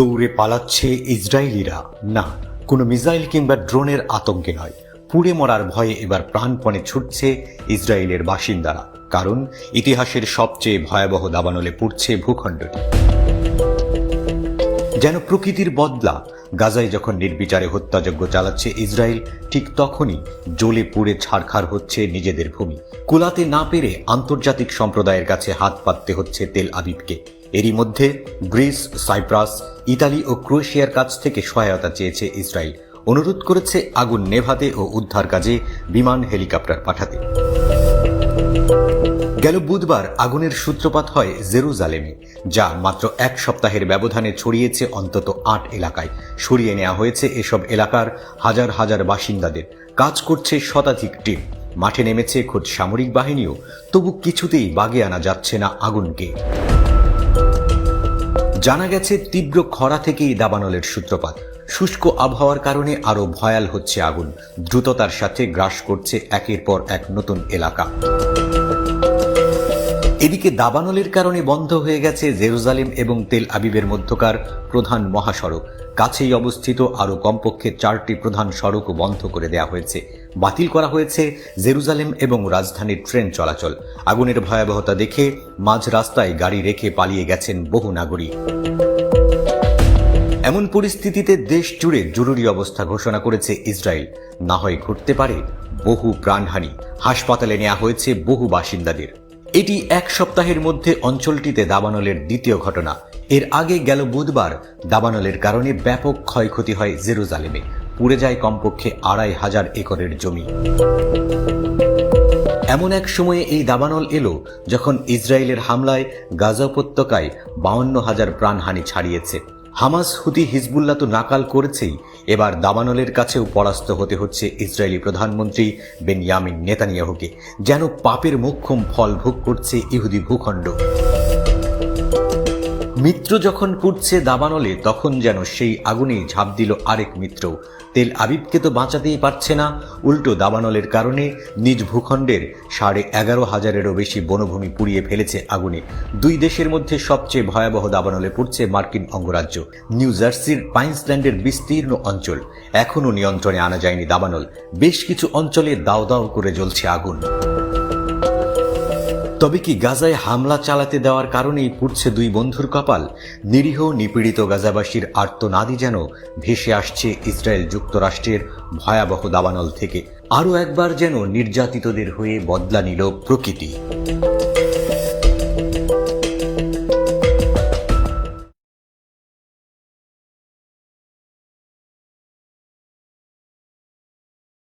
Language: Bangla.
দৌড়ে পালাচ্ছে ইসরায়েলিরা। না, কোনো মিসাইল কিংবা ড্রোনের আতঙ্কে নয়। পুড়ে মরার ভয়ে এবার প্রাণপণে ছুটছে ইসরায়েলের বাসিন্দারা, কারণ ইতিহাসের সবচেয়ে ভয়াবহ দাবানলে পড়ছে ভূখণ্ডটি। যেন প্রকৃতির বদলা, গাজায় যখন নির্বিচারে হত্যাযজ্ঞ চালাচ্ছে ইসরায়েল, ঠিক তখনই জ্বলে পুড়ে ছাড়খাড় হচ্ছে নিজেদের ভূমি। কুলাতে না পেরে আন্তর্জাতিক সম্প্রদায়ের কাছে হাত পাততে হচ্ছে তেল আবিবকে। এরই মধ্যে গ্রিস, সাইপ্রাস, ইতালি ও ক্রোয়েশিয়ার কাছ থেকে সহায়তা চেয়েছে ইসরায়েল। অনুরোধ করেছে আগুন নেভাতে ও উদ্ধার কাজে বিমান হেলিকপ্টার পাঠাতে। গেল বুধবার আগুনের সূত্রপাত হয় জেরুজালেমে, যা মাত্র এক সপ্তাহের ব্যবধানে ছড়িয়েছে অন্তত আট এলাকায়। সরিয়ে নেওয়া হয়েছে এসব এলাকার হাজার হাজার বাসিন্দাদের। কাজ করছে শতাধিক টিম। মাঠে নেমেছে খোদ সামরিক বাহিনীও, তবু কিছুতেই বাগে আনা যাচ্ছে না আগুনকে। জানা গেছে, তীব্র খরা থেকেই দাবানলের সূত্রপাত। শুষ্ক আবহাওয়ার কারণে আরও ভয়াল হচ্ছে আগুন। দ্রুততার সাথে গ্রাস করছে একের পর এক নতুন এলাকা। এদিকে দাবানলের কারণে বন্ধ হয়ে গেছে জেরুজালেম এবং তেল আবিবের মধ্যকার প্রধান মহাসড়ক। কাছেই অবস্থিত আরও কমপক্ষে চারটি প্রধান সড়কও বন্ধ করে দেওয়া হয়েছে। বাতিল করা হয়েছে জেরুজালেম এবং রাজধানীর ট্রেন চলাচল। আগুনের ভয়াবহতা দেখে মাঝ রাস্তায় গাড়ি রেখে পালিয়ে গেছেন বহু নাগরিক। এমন পরিস্থিতিতে দেশ জুড়ে জরুরি অবস্থা ঘোষণা করেছে ইসরায়েল। না হয় ঘটতে পারে বহু প্রাণহানি। হাসপাতালে নেওয়া হয়েছে বহু বাসিন্দাদের। এটি এক সপ্তাহের মধ্যে অঞ্চলটিতে দাবানলের দ্বিতীয় ঘটনা। এর আগে গেল বুধবার দাবানলের কারণে ব্যাপক ক্ষয়ক্ষতি হয় জেরুজালেমে। পুড়ে যায় কমপক্ষে আড়াই হাজার একরের জমি। এমন এক সময়ে এই দাবানল এলো যখন ইসরায়েলের হামলায় গাজা উপত্যকায় বাউন্ন হাজার প্রাণহানি ছাড়িয়েছে। হামাস, হুতি, হিজবুল্লাহ তো নাকাল করেছেই। এবার দাবানলের কাছেও পরাস্ত হতে হচ্ছে ইসরায়েলি প্রধানমন্ত্রী বেনয়ামিন নেতানিয়াহুকে, যেন পাপের মোক্ষম ফল ভোগ করছে ইহুদি ভূখণ্ড। মিত্র যখন পুড়ছে দাবানলে, তখন যেন সেই আগুনেই ঝাঁপ দিল আরেক মিত্র। তেল আবিবকে তো বাঁচাতেই পারছে না। উল্টো দাবানলের কারণে নিজ ভূখণ্ডের সাড়ে এগারো হাজারেরও বেশি বনভূমি পুড়িয়ে ফেলেছে আগুনে। দুই দেশের মধ্যে সবচেয়ে ভয়াবহ দাবানলে পড়ছে মার্কিন অঙ্গরাজ্য। নিউ জার্সির পাইন্সল্যান্ডের বিস্তীর্ণ অঞ্চল। এখনও নিয়ন্ত্রণে আনা যায়নি দাবানল। বেশ কিছু অঞ্চলে দাও দাও করে জ্বলছে আগুন। তবে কি গাজায় হামলা চালাতে দেওয়ার কারণেই পুড়ছে দুই বন্ধুর কপাল? নিরীহ, নিপীড়িত গাজাবাসীর আর্তনাদি যেন ভেসে আসছে ইসরায়েল যুক্তরাষ্ট্রের ভয়াবহ দাবানল থেকে। আরও একবার যেন নির্যাতিতদের হয়ে বদলা নিল প্রকৃতি।